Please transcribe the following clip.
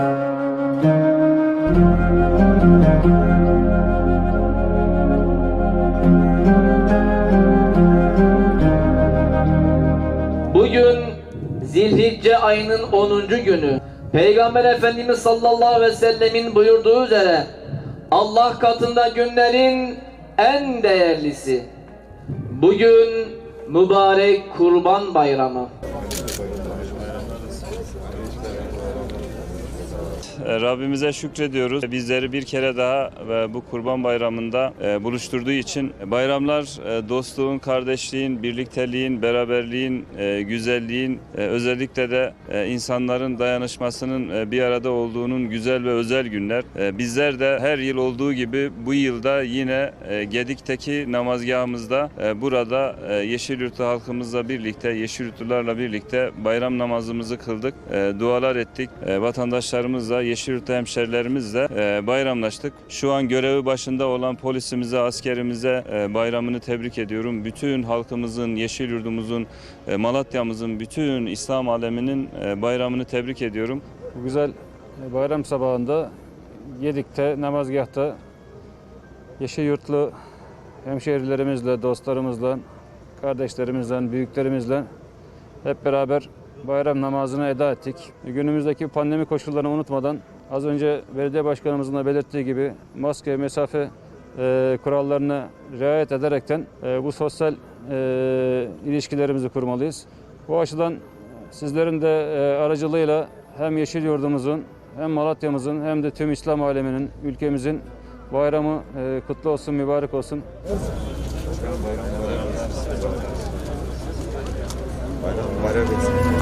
Bugün Zilhicce ayının 10. günü. Peygamber Efendimiz sallallahu aleyhi ve sellemin buyurduğu üzere Allah katında günlerin en değerlisi. Bugün mübarek Kurban Bayramı. Rabbimize şükrediyoruz. Bizleri bir kere daha ve bu Kurban Bayramı'nda e, buluşturduğu için bayramlar e, dostluğun, kardeşliğin, birlikteliğin, beraberliğin, e, güzelliğin, e, özellikle de e, insanların dayanışmasının e, bir arada olduğunun güzel ve özel günler. E, Bizler de her yıl olduğu gibi bu yılda yine e, Gedik'teki namazgahımızda e, burada e, Yeşilyurtlu halkımızla birlikte, Yeşilyurtlularla birlikte bayram namazımızı kıldık. E, Dualar ettik. E, Vatandaşlarımızla, Yeşilyurtlu hemşerilerimizle e, bayramlaştık. Şu an görevi başında olan polisimize, askerimize e, bayramını tebrik ediyorum. Bütün halkımızın, Yeşilyurtumuzun, e, Malatya'mızın, bütün İslam aleminin e, bayramını tebrik ediyorum. Bu güzel bayram sabahında Gedik'te, namazgahta Yeşilyurtlu hemşehrilerimizle, dostlarımızla, kardeşlerimizle, büyüklerimizle hep beraber bayram namazını eda ettik. Günümüzdeki pandemi koşullarını unutmadan az önce belediye başkanımızın da belirttiği gibi maske, mesafe e, kurallarına riayet ederekten e, bu sosyal e, ilişkilerimizi kurmalıyız. Bu açıdan sizlerin de e, aracılığıyla hem Yeşil Yurdumuzun hem Malatya'mızın hem de tüm İslam aleminin, ülkemizin bayramı e, kutlu olsun, mübarek olsun. Bayram bayram.